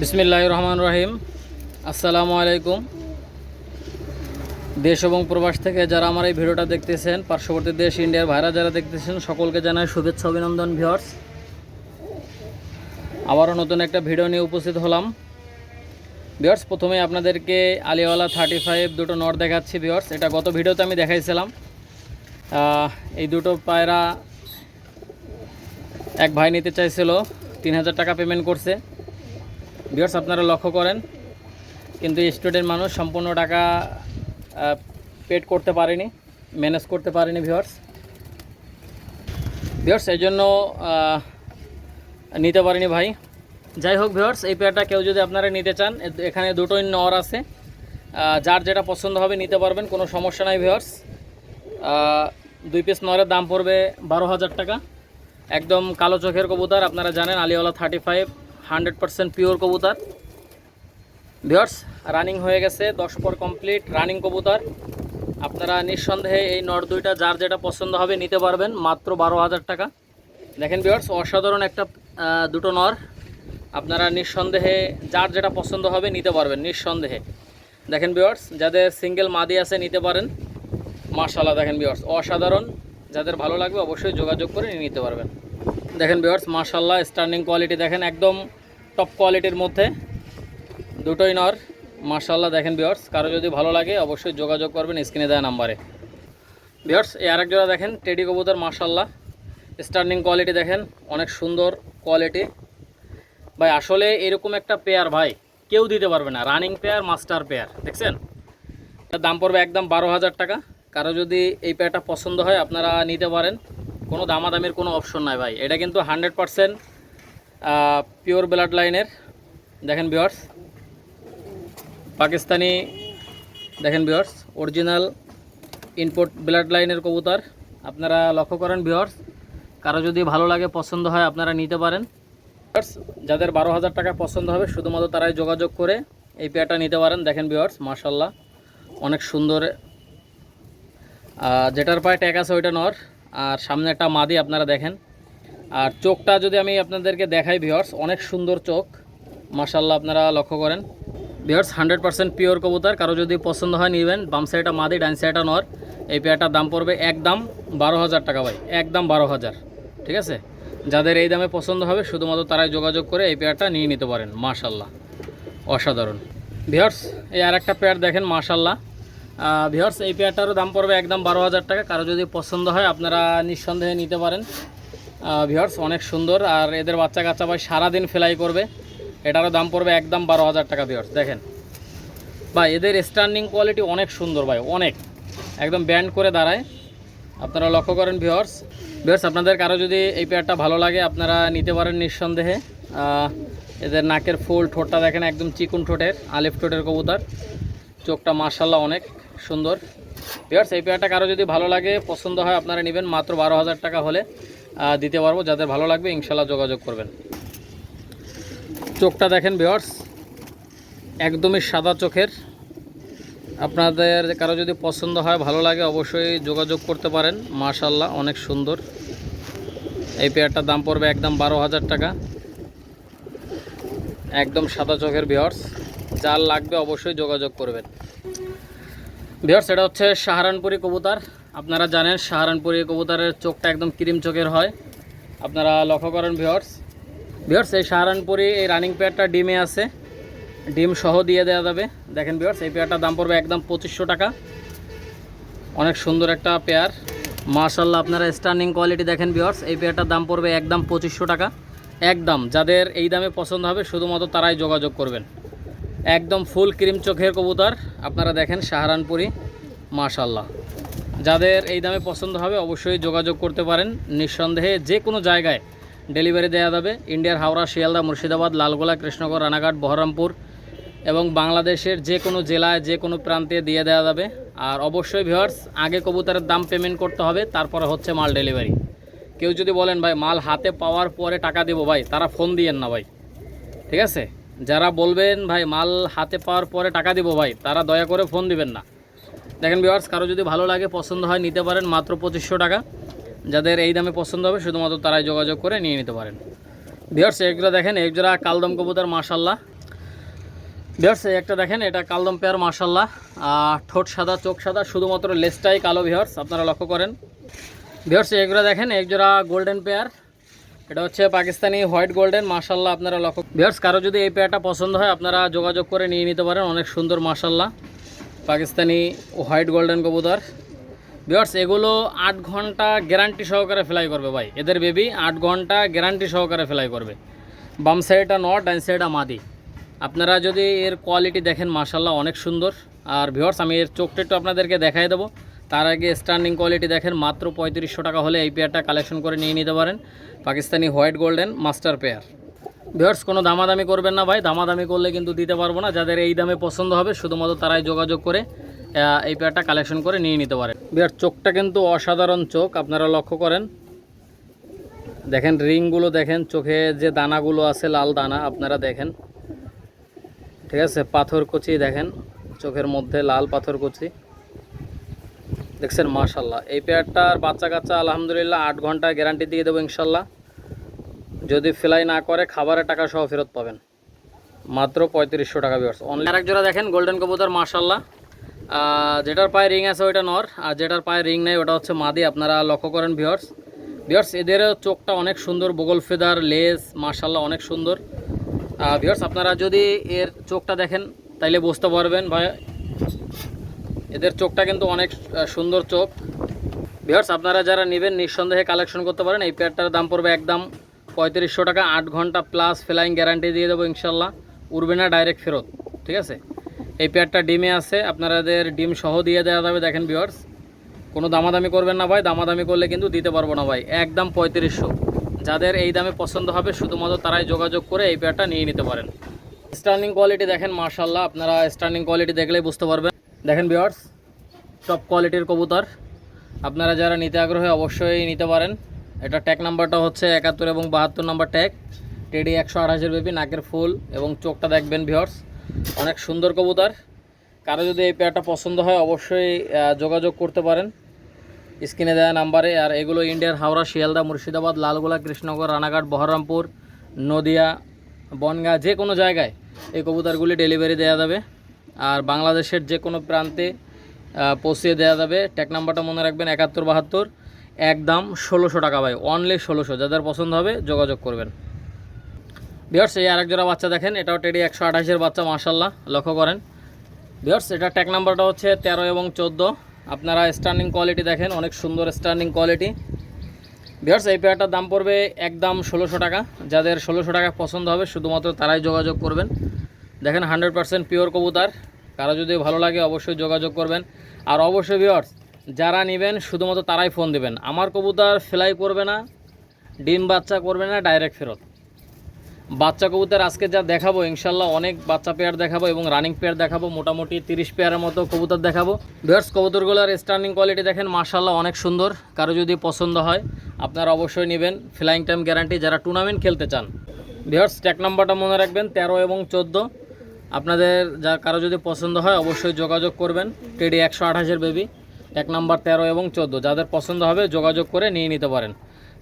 বিসমিল্লাহ রহমান রহিম আসসালামু আলাইকুম দেশ এবং প্রবাস থেকে যারা আমার এই ভিডিওটা দেখতেছেন, পার্শ্ববর্তী দেশ ইন্ডিয়ার ভাইরা যারা দেখতেছেন, সকলকে জানাই শুভেচ্ছা, অভিনন্দন ভিওর্স আবারও নতুন একটা ভিডিও নিয়ে উপস্থিত হলাম। ভিওর্স প্রথমে আপনাদেরকে আলিওয়ালা থার্টি ফাইভ দুটো নট দেখাচ্ছি ভিওর্স এটা গত ভিডিওতে আমি দেখাইছিলাম। এই দুটো পায়রা এক ভাই নিতে চাইছিল, তিন হাজার টাকা পেমেন্ট করছে। ভিওর্স আপনারা লক্ষ্য করেন, কিন্তু স্টুডেন্ট মানুষ সম্পূর্ণ টাকা পেড করতে পারেনি ম্যানেজ করতে পারেনি ভিওর্স ভিওর্স এই জন্য নিতে পারেনি ভাই। যাই হোক ভিওর্স এই পেয়ারটা কেউ যদি আপনারা নিতে চান এখানে দুটোই নর আছে। যার যেটা পছন্দ হবে নিতে পারবেন, কোনো সমস্যা নাই ভিওর্স দুই পিস নরের দাম পড়বে বারো হাজার টাকা। একদম কালো চোখের কবুতর, আপনারা জানেন, Aliwala thirty five hundred percent pure কবুতর। ভিওর্স রানিং হয়ে গেছে, দশ পর কমপ্লিট রানিং কবুতর। আপনারা নিঃসন্দেহে এই নর দুইটা, যার যেটা পছন্দ হবে নিতে পারবেন, মাত্র বারো হাজার টাকা। দেখেন ভিওর্স অসাধারণ একটা দুটো নর। আপনারা নিঃসন্দেহে যার যেটা পছন্দ হবে নিতে পারবেন, নিঃসন্দেহে। দেখেন ভিওর্স যাদের সিঙ্গেল মাদি আছে নিতে পারেন। মার্শাল্লাহ দেখেন ভিওর্স অসাধারণ। যাদের ভালো লাগবে অবশ্যই যোগাযোগ করে নিতে পারবেন। দেখেন ভিওর্স মার্শাল্লাহ স্টার্নিং কোয়ালিটি দেখেন, একদম টপ কোয়ালিটির মধ্যে। দুটোই নর মার্শাল্লাহ দেখেন ভিওর্স কারও যদি ভালো লাগে অবশ্যই যোগাযোগ করবেন, স্ক্রিনে দেওয়া নাম্বারে। ভিওর্স এই আরেক জোড়া দেখেন, টেডি কবুতর মার্শাল্লাহ স্টার্নিং কোয়ালিটি দেখেন, অনেক সুন্দর কোয়ালিটি ভাই, আসলে এরকম একটা পেয়ার ভাই, কেউ দিতে পারবে না রানিং পেয়ার মাস্টার পেয়ার দেখছেন? দাম পড়বে একদম বারো হাজার টাকা, কারও যদি এই পেয়ারটা পছন্দ হয়, আপনারা নিতে পারেন। কোনো দামাদামির কোনো অপশন নাই ভাই। এটা কিন্তু হান্ড্রেড পারসেন্ট পিওর ব্লাড লাইনের দেখেন বিয়ার্স পাকিস্তানি, দেখেন বিয়ার্স অরিজিনাল ইনপোর্ট ব্লাড লাইনের কবুতর। আপনারা লক্ষ্য করেন বিয়ার্স কারও যদি ভালো লাগে, পছন্দ হয়, আপনারা নিতে পারেন। যাদের বারো হাজার টাকা পছন্দ হবে, শুধুমাত্র তারাই যোগাযোগ করে এই পেয়ারটা নিতে পারেন। দেখেন বিয়ার্স মার্শাল্লাহ অনেক সুন্দর যেটার পায়ে ট্যাগ আছে, ওইটা নর। আর সামনে একটা মাদি আপনারা দেখেন। আর চোখটা যদি আমি আপনাদেরকে দেখাই ভিওর্স অনেক সুন্দর চোখ। মার্শাল্লাহ আপনারা লক্ষ্য করেন। ভিওর্স হান্ড্রেড পার্সেন্ট পিওর কবুতর। কারও যদি পছন্দ হয়, নেবেন। বাম সাইডটা মাদি, ডান সাইডটা নর। এই পেয়ারটার দাম পড়বে একদম বারো হাজার টাকা ভাই। একদম বারো হাজার। ঠিক আছে? যাদের এই দামে পছন্দ হবে, শুধুমাত্র তারাই যোগাযোগ করে এই পেয়ারটা নিয়ে নিতে পারেন। মার্শাল্লাহ অসাধারণ। ভিওর্স এই আর একটা পেয়ার দেখেন মার্শাল্লাহ ভিওর্স এই পেয়ারটারও দাম পড়বে একদম বারো হাজার টাকা। কারও যদি পছন্দ হয়, আপনারা নিঃসন্দেহে নিতে পারেন। ভিওর্স অনেক সুন্দর। আর এদের বাচ্চা কাচ্চা ভাই সারাদিন ফ্লাই করবে। এটারও দাম পড়বে একদম বারো হাজার টাকা ভিওর্স দেখেন। ভাই, এদের স্ট্যান্ডিং কোয়ালিটি অনেক সুন্দর ভাই, অনেক। একদম ব্যান্ড করে দাঁড়ায়। আপনারা লক্ষ্য করেন ভিওর্স ভিওর্স আপনাদের কারও যদি এই পেয়ারটা ভালো লাগে, আপনারা নিতে পারেন নিঃসন্দেহে। এদের নাকের ফুল ঠোঁটটা দেখেন, একদম চিকুন ঠোঁটের, আলিফ ঠোঁটের কবুতর। চোখটা মার্শাল্লাহ অনেক। সুন্দর। ভিওর্স এই পেয়ারটা কারও যদি ভালো লাগে, পছন্দ হয়, আপনারা নেবেন মাত্র বারো হাজার টাকা হলে দিতে পারব। যাদের ভালো লাগবে ইনশাল্লাহ যোগাযোগ করবেন। চোখটা দেখেন ভিওর্স একদমই সাদা চোখের। আপনাদের কারও যদি পছন্দ হয়, ভালো লাগে, অবশ্যই যোগাযোগ করতে পারেন। মাশাল্লাহ অনেক সুন্দর। এই পেয়ারটার দাম পড়বে একদম বারো হাজার টাকা। একদম সাদা চোখের ভিওর্স যার লাগবে, অবশ্যই যোগাযোগ করবেন। ভিওর্স এটা হচ্ছে সাহারানপুরি কবুতর। আপনারা জানেন, সাহারানপুরি কবুতরের চোখটা একদম ক্রিম চোখের হয়। আপনারা লক্ষ্য করেন ভিওর্স ভিওর্স এই সাহারানপুরি এই রানিং পেয়ারটা ডিমে আছে। ডিম সহ দিয়ে দেওয়া যাবে। দেখেন ভিওর্স এই পেয়ারটার দাম পড়বে একদম পঁচিশশো টাকা। অনেক সুন্দর একটা পেয়ার। মার্শাল্লাহ আপনারা স্টার্নিং কোয়ালিটি দেখেন ভিওর্স এই পেয়ারটার দাম পড়বে একদম পঁচিশশো টাকা। একদম, যাদের এই দামে পছন্দ হবে, শুধুমাত্র তারাই যোগাযোগ করবেন। একদম ফুল ক্রিম চোখের কবুতর। আপনারা দেখেন সাহারানপুরি মার্শাল্লাহ যাদের এই দামে পছন্দ হবে অবশ্যই যোগাযোগ করতে পারেন। নিঃসন্দেহে যে কোনো জায়গায় ডেলিভারি দেওয়া যাবে। ইন্ডিয়ার হাওড়া, শিয়ালদা, মুর্শিদাবাদ, লালগোলা, কৃষ্ণগড়, রানাঘাট, বহরমপুর এবং বাংলাদেশের যে কোনো জেলায়, যে কোনো প্রান্তে দিয়ে দেওয়া যাবে। আর অবশ্যই ভিওয়ার্স আগে কবুতরের দাম পেমেন্ট করতে হবে, তারপরে হচ্ছে মাল ডেলিভারি। কেউ যদি বলেন, ভাই, মাল হাতে পাওয়ার পরে টাকা দেবো, ভাই, তারা ফোন দিয়েন না, ভাই। ঠিক আছে? যারা বলবেন, ভাই, মাল হাতে পাওয়ার পরে টাকা দিব ভাই, তারা দয়া করে ফোন দিবেন না। দেখেন ভিওয়ার্স কারও যদি ভালো লাগে, পছন্দ হয়, নিতে পারেন মাত্র পঁচিশশো টাকা। যাদের এই দামে পছন্দ হবে, শুধুমাত্র তারাই যোগাযোগ করে নিয়ে নিতে পারেন। ভিওর্স এগুলো দেখেন জোড়া কালদম কবুতর মার্শাল্লাহ ভিওর্স এই একটা দেখেন, এটা কালদম পেয়ার মার্শাল্লাহ ঠোঁট সাদা, চোখ সাদা, শুধুমাত্র লেসটাই কালো ভিওর্স আপনারা লক্ষ্য করেন। ভিওর্স এগুলো দেখেন এক জোড়া গোল্ডেন পেয়ার এটা হচ্ছে পাকিস্তানি হোয়াইট গোল্ডেন মার্শাল্লাহ আপনারা লক্ষ্য ভিওর্স কারও যদি এই পেয়ারটা পছন্দ হয়, আপনারা যোগাযোগ করে নিয়ে নিতে পারেন, অনেক সুন্দর মার্শাল্লাহ পাকিস্তানি হোয়াইট গোল্ডেন কবুতর। ভিওর্স এগুলো আট ঘণ্টা গ্যারান্টি সহকারে ফ্লাই করবে ভাই। এদের বেবি আট ঘণ্টা গ্যারান্টি সহকারে ফ্লাই করবে। বাম সাইডটা নট ডাইন সাইডটা মাদি। আপনারা যদি এর কোয়ালিটি দেখেন মাশাল্লাহ অনেক সুন্দর। আর ভিওর্স আমি এর চোখটা একটু আপনাদেরকে দেখাই দেবো। তার আগে স্ট্যান্ডিং কোয়ালিটি দেখেন, মাত্র পঁয়ত্রিশশো টাকা হলে এই পেয়ারটা কালেকশন করে নিয়ে নিতে পারেন। Pakistani white golden master pair viewers কোনো দামাদামি করবেন না ভাই, দামাদামি করলে কিন্তু দিতে পারব না, যাদের এই দামে পছন্দ হবে, শুধুমাত্র তারাই যোগাযোগ করে এই পেয়ারটা কালেকশন করে নিয়ে নিতে পারেন। ভিওর চোখটা কিন্তু অসাধারণ চোখ, আপনারা লক্ষ্য করেন। দেখেন, রিংগুলো দেখেন, চোখে যে দানাগুলো আছে, লাল দানা, আপনারা দেখেন। ঠিক আছে পাথর কুচি দেখেন, চোখের মধ্যে লাল পাথর কুচি দেখছেন মাশাল্লাহ এই পেয়ারটার বাচ্চা কাচ্চা আলহামদুলিল্লাহ, আট ঘণ্টা গ্যারান্টি দিয়ে দেবো ইনশাল্লাহ যদি ফ্লাই না করে, খাবারের টাকা সহ ফেরত পাবেন। মাত্র পঁয়ত্রিশশো টাকা বিয়ার্স অনলাইন আরেক জোড়া দেখেন গোল্ডেন কবুতর মাশাল্লাহ যেটার পায়ে রিং আছে, ওইটা নর। আর যেটার পায়ে রিং নেই, ওটা হচ্ছে মাদি। আপনারা লক্ষ্য করেন ভিওর্স ভিওর্স এদেরও চোখটা অনেক সুন্দর, বগল ফেদার লেস মাশাল্লাহ অনেক সুন্দর। ভিওর্স আপনারা যদি এর চোখটা দেখেন, তাইলে বুঝতে পারবেন, ভাই এদের চোখটা কিন্তু অনেক সুন্দর চোখ। ভিওর্স আপনারা যারা নেবেন, নিঃসন্দেহে কালেকশন করতে পারেন। এই পেয়ারটার দাম পড়বে একদম পঁয়ত্রিশশো টাকা, আট ঘণ্টা প্লাস ফ্লাইং গ্যারান্টি দিয়ে দেবো ইনশাল্লাহ। উড়বে না ডাইরেক্ট ফেরত, ঠিক আছে? এই পেয়ারটা ডিমে আছে আপনাদের ডিম সহ দিয়ে দেওয়া যাবে, দেখেন ভিওর্স কোনো দামাদামি করবেন না ভাই, দামাদামি করলে কিন্তু দিতে পারব না ভাই, একদম পঁয়ত্রিশশো। যাদের এই দামে পছন্দ হবে, শুধুমাত্র তারাই যোগাযোগ করে এই পেয়ারটা নিয়ে নিতে পারেন। স্টার্নিং কোয়ালিটি দেখেন মার্শাল্লাহ আপনারা স্টার্নিং কোয়ালিটি দেখলেই বুঝতে পারবেন। দেখেন ভিওর্স টপ কোয়ালিটির কবুতর। আপনারা যারা নিতে আগ্রহী অবশ্যই নিতে পারেন। এটা ট্যাগ নাম্বারটা হচ্ছে একাত্তর এবং বাহাত্তর নাম্বার ট্যাগ টেডি একশো আঠাশের বেবি নাকের ফুল এবং চোখটা দেখবেন ভিওর্স অনেক সুন্দর কবুতর। কারও যদি এই পেয়ারটা পছন্দ হয় অবশ্যই যোগাযোগ করতে পারেন। স্ক্রিনে দেওয়া নাম্বারে। আর এগুলো ইন্ডিয়ার হাওড়া, শিয়ালদা, মুর্শিদাবাদ, লালগোলা, কৃষ্ণনগর, রানাঘাট, বহরমপুর, নদিয়া, বনগাঁ, যে কোনো জায়গায় এই কবুতরগুলি ডেলিভারি দেওয়া যাবে। আর বাংলাদেশের যে কোনো প্রান্তে পৌঁছিয়ে দেওয়া যাবে। ট্যাক নাম্বারটা মনে রাখবেন একাত্তর বাহাত্তর। একদম ষোলোশো টাকা ভাই অনলি ষোলোশো। যাদের পছন্দ হবে যোগাযোগ করবেন। বিয়ার্স এই আরেক জোড়া বাচ্চা দেখেন, এটাও টেডি একশো আঠাশের বাচ্চা মার্শাল্লাহ লক্ষ্য করেন। বিয়ার্স এটা ট্যাক নাম্বারটা হচ্ছে তেরো এবং চোদ্দ। আপনারা স্ট্যান্ডিং কোয়ালিটি দেখেন, অনেক সুন্দর স্ট্যান্ডিং কোয়ালিটি বিয়ার্স এই পেয়ারটার দাম পড়বে একদম ষোলোশো টাকা। যাদের ষোলোশো টাকা পছন্দ হবে, শুধুমাত্র তারাই যোগাযোগ করবেন। দেখেন হান্ড্রেড পার্সেন্ট পিওর কবুতার। কারও যদি ভালো লাগে, অবশ্যই যোগাযোগ করবেন। আর অবশ্যই ভিওর্স যারা নেবেন, শুধুমাত্র তারাই ফোন দেবেন। আমার কবুতার ফ্লাই করবে না, ডিম বাচ্চা করবে না ডাইরেক্ট ফেরত। বাচ্চা কবুতর আজকে যা দেখাবো, ইনশাল্লাহ অনেক বাচ্চা পেয়ার দেখাবো এবং রানিং পেয়ার দেখাবো, মোটামুটি তিরিশ পেয়ারের মতো কবুতর দেখাবো। ভিওর্স কবুতরগুলোর স্টার্নিং কোয়ালিটি দেখেন মার্শাল্লাহ অনেক সুন্দর। কারও যদি পছন্দ হয়, আপনারা অবশ্যই নেবেন। ফ্লাইং টাইম গ্যারান্টি যারা টুর্নামেন্ট খেলতে চান। ভিওর্স ট্যাক নাম্বারটা মনে রাখবেন, তেরো এবং চোদ্দ। আপনাদের যা কারও যদি পছন্দ হয়, অবশ্যই যোগাযোগ করবেন। টেডি একশো আঠাশের বেবি, এক নাম্বার তেরো এবং চোদ্দ। যাদের পছন্দ হবে, যোগাযোগ করে নিয়ে নিতে পারেন।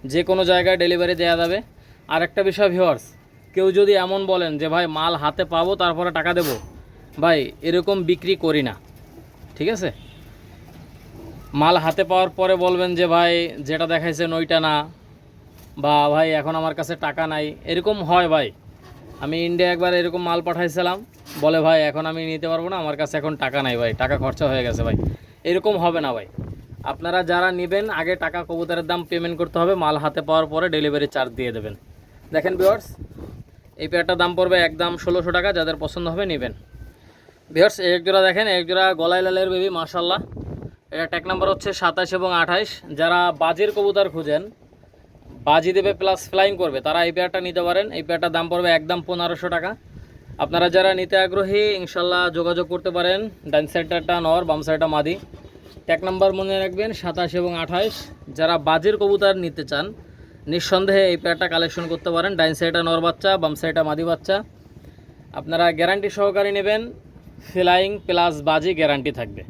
যে কোনো জায়গায় ডেলিভারি দেওয়া যাবে। আর একটা বিষয় ভিওয়ার্স কেউ যদি এমন বলেন যে, ভাই, মাল হাতে পাবো, তারপরে টাকা দেবো। ভাই, এরকম বিক্রি করি না। ঠিক আছে? মাল হাতে পাওয়ার পরে বলবেন যে, ভাই, যেটা দেখাইছেন ওইটা না। বা, ভাই, এখন আমার কাছে টাকা নাই। এরকম হয়, ভাই। আমি ইন্ডিয়া একবার এরকম মাল পাঠাইছিলাম। বলে, ভাই, এখন আমি নিতে পারব না, আমার কাছে এখন টাকা নাই ভাই, টাকা খরচা হয়ে গেছে ভাই। এরকম হবে না ভাই। আপনারা যারা নেবেন, আগে টাকা কবুতরের দাম পেমেন্ট করতে হবে, মাল হাতে পাওয়ার পরে ডেলিভারি চার্জ দিয়ে দেবেন। দেখেন বিয়ার্স এই পেয়ারটার দাম পড়বে একদম ষোলোশো টাকা, যাদের পছন্দ হবে নেবেন। বিয়ার্স এক জোড়া দেখেন, এক জোড়া গলায় লালের বেবি মাশাল্লাহ এটা ট্যাক নাম্বার হচ্ছে সাতাশ এবং আঠাশ। যারা বাজির কবুতর খুঁজেন বাজি দেবে প্লাস ফ্লাইং করবে। তারা এই পেয়ারটা নিতে পারেন। এই পেয়ারটার দাম পড়বে একদম পনেরোশো টাকা। আপনারা যারা নিতে আগ্রহী, ইনশাল্লাহ যোগাযোগ করতে পারেন। ডাইন সাইডটা নর, বাম সাইডটা মাদি। ট্যাক নাম্বার মনে রাখবেন, সাতাশ এবং আঠাশ। যারা বাজির কবুতর নিতে চান, নিঃসন্দেহে এই পেয়ারটা কালেকশন করতে পারেন। ডাইন সাইডটা নর বাচ্চা, বাম সাইডটা মাদি বাচ্চা। আপনারা গ্যারান্টি সহকারে নেবেন। ফ্লাইং প্লাস বাজি গ্যারান্টি থাকবে।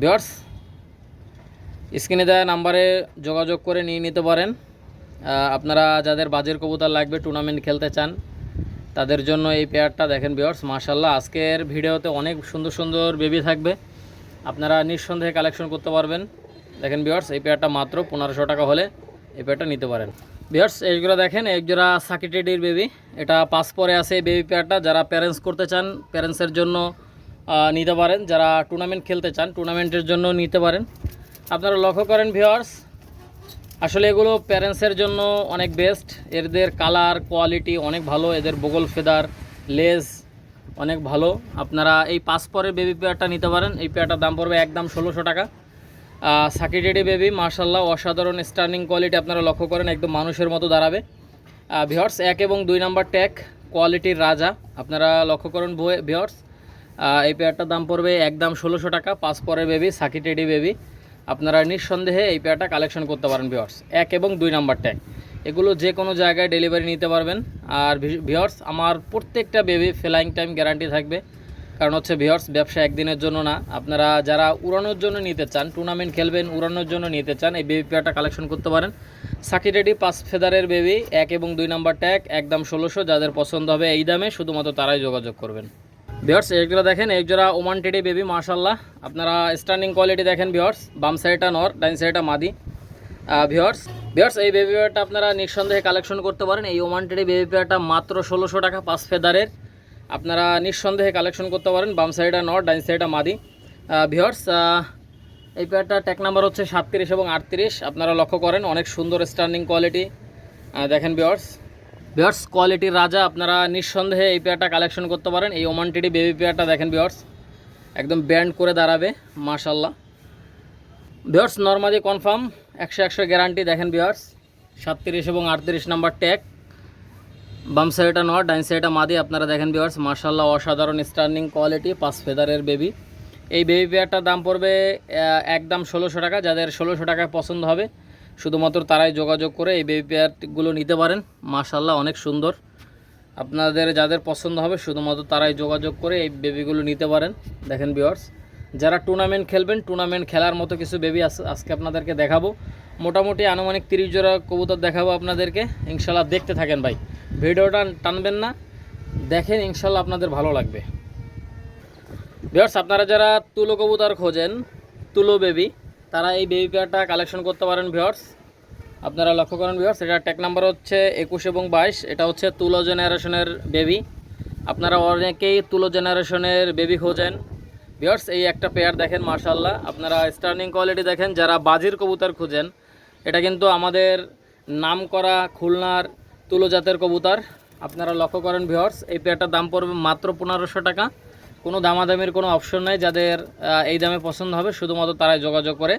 বিয়ার্স স্ক্রিনে দেওয়া নাম্বারে যোগাযোগ করে নিয়ে নিতে পারেন। আপনারা যাদের বাজের কবুতর লাগবে টুর্নামেন্ট খেলতে চান, তাদের জন্য এই পেয়ারটা দেখেন বিয়ার্স মাশাল্লাহ আজকের ভিডিওতে অনেক সুন্দর সুন্দর বেবি থাকবে। আপনারা নিঃসন্দেহে কালেকশন করতে পারবেন। দেখেন বিয়ার্স এই পেয়ারটা মাত্র পনেরোশো টাকা হলে এই পেয়ারটা নিতে পারেন। বিয়ার্স এইগুলো দেখেন, একজোড়া সাকিটেডির বেবি এটা পাস পরে আছে এই বেবি পেয়ারটা যারা প্যারেন্টস করতে চান প্যারেন্টসের জন্য নিতে পারেন। যারা টুর্নামেন্ট খেলতে চান টুর্নামেন্টের জন্য নিতে পারেন। আপনারা লক্ষ্য করেন ভিওয়ার্স আসলে এগুলো প্যারেন্টসের জন্য অনেক বেস্ট এদের কালার কোয়ালিটি অনেক ভালো, এদের বগল ফেদার লেজ অনেক ভালো। আপনারা এই পাঁচ পরের বেবি পেয়ারটা নিতে পারেন। এই পেয়ারটার দাম পড়বে একদম ষোলোশো টাকা। সাকিটেডি বেবি মার্শাল্লাহ অসাধারণ স্টার্নিং কোয়ালিটি আপনারা লক্ষ্য করেন, একদম মানুষের মতো দাঁড়াবে। ভিওর্স এক এবং দুই নাম্বার ট্যাগ কোয়ালিটির রাজা। আপনারা লক্ষ্য করুন ভিওর্স এই পেয়ারটার দাম পড়বে একদম ষোলোশো টাকা, পাঁচ পরের বেবি সাকিটেডি বেবি আপনারা নিঃসন্দেহে এই পেয়ারটা কালেকশন করতে পারেন ভিওর্স এক এবং দুই নাম্বার ট্যাগ এগুলো যে কোনো জায়গায় ডেলিভারি নিতে পারবেন। আর ভিওর্স আমার প্রত্যেকটা বেবি ফ্লাইং টাইম গ্যারান্টি থাকবে। কারণ হচ্ছে ভিওর্স ব্যবসা একদিনের জন্য না। আপনারা যারা উড়ানোর জন্য নিতে চান টুর্নামেন্ট খেলবেন, উড়ানোর জন্য নিতে চান, এই বেবি পেয়ারটা কালেকশন করতে পারেন। সাকি রেডি পাঁচ ফেদারের বেবি এক এবং দুই নাম্বার ট্যাগ একদম ষোলোশো। যাদের পছন্দ হবে, এই দামে শুধুমাত্র তারাই যোগাযোগ করবেন। বিয়ার্স একজোড়া দেখেন একজোড়া ওমান টেডি বেবি মার্শাল্লাহ আপনারা স্টার্নিং কোয়ালিটি দেখেন বিয়ার্স বাম সাইডটা নর ডাইন সাইডটা মাদি। ভিওর্স ভিওর্স এই বেবি পেয়ারটা আপনারা নিঃসন্দেহে কালেকশন করতে পারেন। এই ওমান টেডি বেবি পেয়ারটা মাত্র ষোলোশো টাকা পাঁচ ফেদারের আপনারা নিঃসন্দেহে কালেকশন করতে পারেন। বাম সাইডটা নর ডাইন সাইডটা মাদি। ভিওর্স এই পেয়ারটা ট্যাক নাম্বার হচ্ছে সাতত্রিশ এবং আটত্রিশ। আপনারা লক্ষ্য করেন, অনেক সুন্দর স্টার্নিং কোয়ালিটি দেখেন ভিওর্স বিয়ার্স কোয়ালিটির রাজা আপনারা নিঃসন্দেহে এই পেয়ারটা কালেকশন করতে পারেন। এই ওমান টিডি বেবি পেয়ারটা দেখেন বিয়ার্স একদম ব্যান্ড করে দাঁড়াবে মাশাল্লাহ বিয়ার্স নর্মালি কনফার্ম একশো একশো গ্যারান্টি দেখেন বিয়ার্স সাতত্রিশ এবং আটত্রিশ নাম্বার ট্যাগ বাম সাইডটা নট ডাইন সাইডটা মাদি, আপনারা দেখেন বিয়ার্স মার্শাল্লাহ অসাধারণ স্টার্নিং কোয়ালিটি পাঁচ ফেদারের বেবি এই বেবি পেয়ারটার দাম পড়বে একদম ষোলোশো টাকা, যাদের ষোলোশো টাকায় পছন্দ হবে শুধুমাত্র তারাই যোগাযোগ করে এই বেবি পেয়ারগুলো নিতে পারেন। মাশাল্লাহ অনেক সুন্দর। আপনাদের যাদের পছন্দ হবে, শুধুমাত্র তারাই যোগাযোগ করে এই বেবিগুলো নিতে পারেন। দেখেন বিয়ার্স যারা টুর্নামেন্ট খেলবেন টুর্নামেন্ট খেলার মতো কিছু বেবি আজকে আপনাদেরকে দেখাবো। মোটামুটি আনুমানিক তিরিশ জোড়া কবুতর দেখাবো আপনাদেরকে। ইনশাল্লাহ দেখতে থাকেন ভাই। ভিডিওটা টানবেন না। দেখেন ইনশাল্লাহ আপনাদের ভালো লাগবে। বিয়ার্স আপনারা যারা তুলো কবুতর খোঁজেন, তুলো বেবি তারা এই বেবি পেয়ারটা কালেকশন করতে পারেন ভিওর্স আপনারা লক্ষ্য করেন ভিওর্স এটা ট্যাগ নাম্বার হচ্ছে একুশ এবং বাইশ। এটা হচ্ছে তুলো জেনারেশনের বেবি আপনারা অনেকেই তুলো জেনারেশনের বেবি খোঁজেন। ভিওর্স এই একটা পেয়ার দেখেন মার্শাল্লাহ আপনারা স্টার্নিং কোয়ালিটি দেখেন, যারা বাজির কবুতর খুঁজেন, এটা কিন্তু আমাদের নাম করা খুলনার তুলো জাতের কবুতর। আপনারা লক্ষ্য করেন ভিওর্স এই পেয়ারটার দাম পড়বে মাত্র পনেরোশো টাকা। কোনো দামাদামির কোনো অপশন নাই, যাদের এই দামে পছন্দ হবে, শুধুমাত্র তারাই যোগাযোগ করে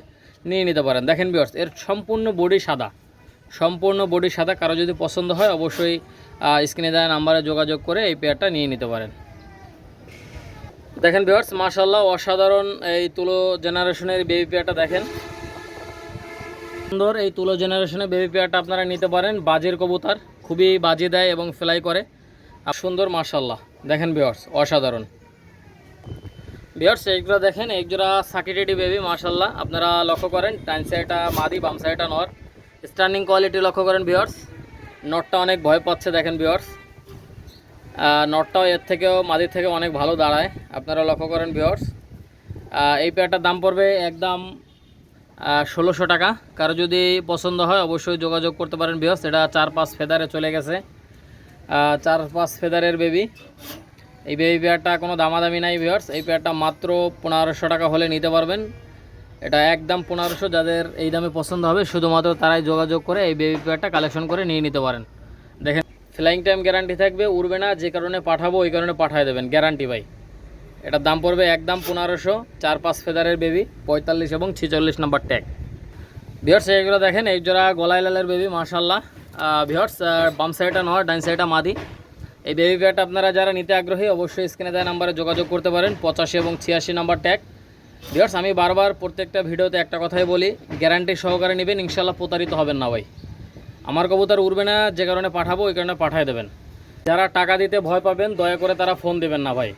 নিয়ে নিতে পারেন। দেখেন বিয়ার্স এর সম্পূর্ণ বডি সাদা। সম্পূর্ণ বডি সাদা, কারও যদি পছন্দ হয়, অবশ্যই স্ক্রিনে দেওয়া নাম্বারে যোগাযোগ করে এই পেয়ারটা নিয়ে নিতে পারেন। দেখেন বিয়ার্স মার্শাল্লাহ অসাধারণ এই তুলো জেনারেশনের বেবি পেয়ারটা দেখেন। সুন্দর এই তুলো জেনারেশনের বেবি পেয়ারটা আপনারা নিতে পারেন, বাজির কবুতার, খুবই বাজি দেয় এবং ফ্লাই করে। আর সুন্দর মার্শাল্লাহ দেখেন বিয়ার্স অসাধারণ। বিয়ার্স এইগুলো দেখেন, একজোড়া সাকিটেডি বেবি মার্শাল্লাহ আপনারা লক্ষ্য করেন ডাইন সাইডটা মাদি, বাম সাইডটা নর। স্টার্নিং কোয়ালিটি লক্ষ্য করেন বিয়ার্স নটটা অনেক ভয় পাচ্ছে, দেখেন বিয়ার্স নটটাও এর থেকেও, মাদির থেকে অনেক ভালো দাঁড়ায়। আপনারা লক্ষ্য করেন বিয়ার্স এই পেয়ারটার দাম পড়বে একদম ষোলোশো টাকা। কারও যদি পছন্দ হয়, অবশ্যই যোগাযোগ করতে পারেন বিয়ার্স এটা চার পাঁচ ফেদারে চলে গেছে। চার পাঁচ ফেদারের বেবি এই বেবি পেয়ারটা কোনো দামাদামি নাই ভিওর্স এই পেয়ারটা মাত্র পনেরোশো টাকা হলে নিতে পারবেন। এটা একদম পনেরোশো, যাদের এই দামে পছন্দ হবে, শুধুমাত্র তারাই যোগাযোগ করে এই বেবি পেয়ারটা কালেকশন করে নিয়ে নিতে পারেন। দেখেন, ফ্লাইং টাইম গ্যারান্টি থাকবে, উড়বে না, যে কারণে পাঠাবো, ওই কারণে পাঠিয়ে দেবেন, গ্যারান্টি ভাই। এটার দাম পড়বে একদম পনেরোশো, চার পাঁচ ফেদারের বেবি, পঁয়তাল্লিশ এবং ছিচল্লিশ নাম্বার ট্যাগ। ভিওর্স এইগুলো দেখেন, এই জোড়া গলায় লালের বেবি মার্শাল্লাহ ভিওর্স বাম সাইডটা নয় ডাইন সাইডটা মাদি। এই বেবি পেয়ারটা আপনারা যারা নিতে আগ্রহী, অবশ্যই স্ক্রিনে দেওয়া নাম্বারে যোগাযোগ করতে পারেন। পঁচাশি এবং ছিয়াশি নাম্বার ট্যাগ ভিওর্স আমি বারবার প্রত্যেকটা ভিডিওতে একটা কথাই বলি গ্যারান্টি সহকারে নেবেন ইনশাল্লাহ প্রতারিত হবেন না ভাই। আমার কবুতর উড়বে না, যে কারণে পাঠাবো, ওই কারণে পাঠিয়ে দেবেন। যারা টাকা দিতে ভয় পাবেন, দয়া করে তারা ফোন দেবেন না ভাই।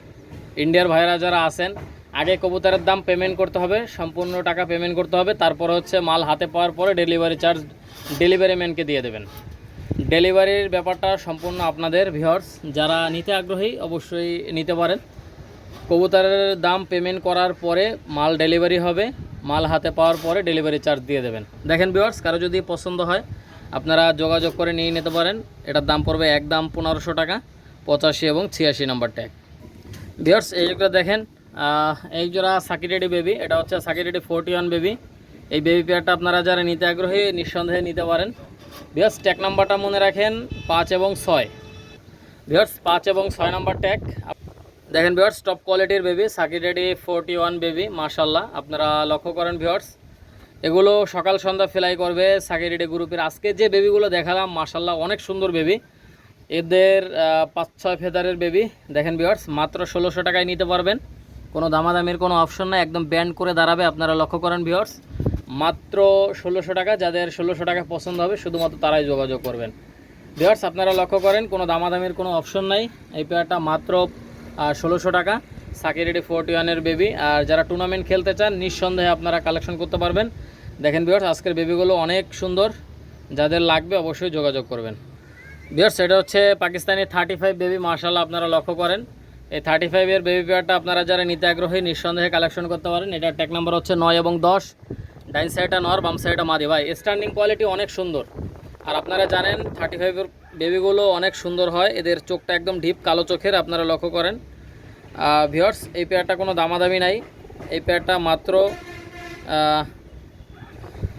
ইন্ডিয়ার ভাইরা যারা আছেন, আগে কবুতরের দাম পেমেন্ট করতে হবে, সম্পূর্ণ টাকা পেমেন্ট করতে হবে, তারপরে হচ্ছে মাল হাতে পাওয়ার পরে ডেলিভারি চার্জ ডেলিভারি ম্যানকে দিয়ে দেবেন। ডেলিভারির ব্যাপারটা সম্পূর্ণ আপনাদের ভিওর্স যারা নিতে আগ্রহী, অবশ্যই নিতে পারেন। কবুতরের দাম পেমেন্ট করার পরে মাল ডেলিভারি হবে। মাল হাতে পাওয়ার পরে ডেলিভারি চার্জ দিয়ে দেবেন। দেখেন ভিওর্স কারও যদি পছন্দ হয়, আপনারা যোগাযোগ করে নিয়ে নিতে পারেন। এটার দাম পড়বে এক দাম পনেরোশো টাকা, পঁচাশি এবং ছিয়াশি নাম্বার ট্যাগ ভিওর্স এই জোড়া দেখেন এই জোড়া সাকিরেডি বেবি এটা হচ্ছে সাকিরেডি ফোরটি ওয়ান বেবি এই বেবি পেয়ারটা আপনারা যারা নিতে আগ্রহী, নিঃসন্দেহে নিতে পারেন। ভিওর্স ট্যাগ নাম্বারটা মনে রাখেন, পাঁচ এবং ছয়। ভিওর্স পাঁচ এবং ছয় নাম্বার ট্যাগ দেখেন ভিওর্স টপ কোয়ালিটির বেবি সাকিরেডি ফোরটি ওয়ান বেবি মার্শাল্লাহ আপনারা লক্ষ্য করেন ভিওর্স এগুলো সকাল সন্ধ্যা ফ্লাই করবে সাকিরেডি গ্রুপের। আজকে যে বেবিগুলো দেখালাম মার্শাল্লাহ অনেক সুন্দর বেবি এদের পাঁচ, ছয় ফেদারের বেবি দেখেন ভিওর্স মাত্র ষোলোশো টাকায় নিতে পারবেন। কোনো দামাদামির কোনো অপশন নাই, একদম ব্যান্ড করে দাঁড়াবে, আপনারা লক্ষ্য করেন ভিওর্স মাত্র ষোলোশো টাকা, যাদের ষোলোশো টাকা পছন্দ হবে, শুধুমাত্র তারাই যোগাযোগ করবেন। ভিওর্স আপনারা লক্ষ্য করেন, কোনো দামাদামির কোনো অপশন নাই। এই পেয়ারটা মাত্র ষোলোশো টাকা। সাকিরেডি ফোরটি ওয়ানের বেবি আর যারা টুর্নামেন্ট খেলতে চান, নিঃসন্দেহে আপনারা কালেকশন করতে পারবেন। দেখেন ভিওর্স আজকের বেবিগুলো অনেক সুন্দর। যাদের লাগবে, অবশ্যই যোগাযোগ করবেন। বিয়ার্স এটা হচ্ছে পাকিস্তানি থার্টি ফাইভ বেবি মার্শাল আপনারা লক্ষ্য করেন। এই থার্টি ফাইভের বেবি পেয়ারটা আপনারা যারা নিতে আগ্রহী, নিঃসন্দেহে কালেকশন করতে পারেন। এটার ট্যাক নাম্বার হচ্ছে নয় এবং দশ। ডাইন সাইডটা নর, বাম সাইডটা মাদি। ভাই স্ট্যান্ডিং কোয়ালিটি অনেক সুন্দর। আর আপনারা জানেন থার্টি ফাইভের বেবিগুলো অনেক সুন্দর হয়। এদের চোখটা একদম ডিপ কালো চোখের, আপনারা লক্ষ্য করেন। ভিওর্স এই পেয়ারটা কোনো দামাদামি নাই। এই পেয়ারটা মাত্র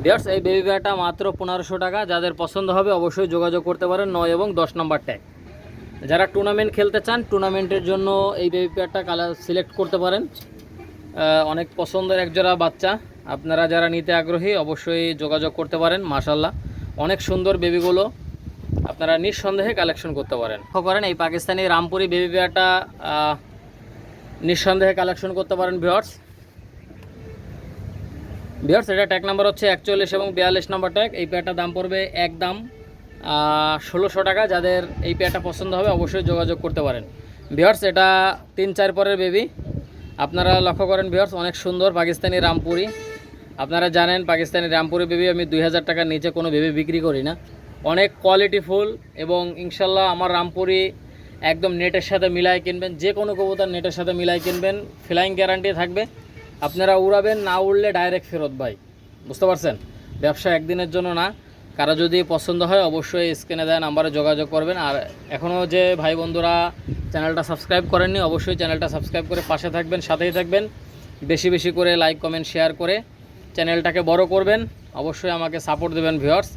ভিউয়ার্স এই বেবি পেয়ারটা মাত্র পনেরোশো টাকা। যাদের পছন্দ হবে, অবশ্যই যোগাযোগ করতে পারেন নয় এবং দশ নম্বর ট্যাগ যারা টুর্নামেন্ট খেলতে চান টুর্নামেন্টের জন্য এই বেবি পেয়ারটা কালার সিলেক্ট করতে পারেন। অনেক পছন্দের একজোড়া বাচ্চা। আপনারা যারা নিতে আগ্রহী অবশ্যই যোগাযোগ করতে পারেন মাশাল্লাহ অনেক সুন্দর বেবিগুলো আপনারা নিঃসন্দেহে কালেকশন করতে পারেন। লক্ষ্য করেন, এই পাকিস্তানি রামপুরি বেবি পেয়ারটা নিঃসন্দেহে কালেকশন করতে পারেন ভিওর্স বিয়ার্স এটা ট্যাগ নাম্বার হচ্ছে একচল্লিশ এবং বিয়াল্লিশ নম্বর ট্যাগ এই পেয়ারটার দাম পড়বে এক দাম ষোলোশো টাকা। যাদের এই পেয়ারটা পছন্দ হবে অবশ্যই যোগাযোগ করতে পারেন। বিয়ার্স এটা তিন চার পরের বেবি। আপনারা লক্ষ্য করেন বিয়ার্স অনেক সুন্দর পাকিস্তানি রামপুরি। আপনারা জানেন পাকিস্তানি রামপুরি বেবি, আমি দুই হাজার টাকার নিচে কোনো বেবি বিক্রি করি না। অনেক কোয়ালিটিফুল এবং ইনশাল্লাহ আমার রামপুরি একদম নেটের সাথে মিলাই কিনবেন, যে কোনো কবুতর নেটের সাথে মিলাই কিনবেন ফ্লাইং গ্যারান্টি থাকবে। আপনারা উড়াবেন, না উড়লে ডাইরেক্ট ফেরত ভাই। বুঝতে পারছেন? ব্যবসা একদিনের জন্য না। কারও যদি পছন্দ হয়, অবশ্যই স্ক্রিনে দেওয়া নাম্বারে যোগাযোগ করবেন। আর এখনও যে ভাই বন্ধুরা চ্যানেলটা সাবস্ক্রাইব করেননি, অবশ্যই চ্যানেলটা সাবস্ক্রাইব করে পাশে থাকবেন, সাথেই থাকবেন। বেশি বেশি করে লাইক কমেন্ট শেয়ার করে চ্যানেলটাকে বড় করবেন, অবশ্যই আমাকে সাপোর্ট দেবেন ভিউয়ার্স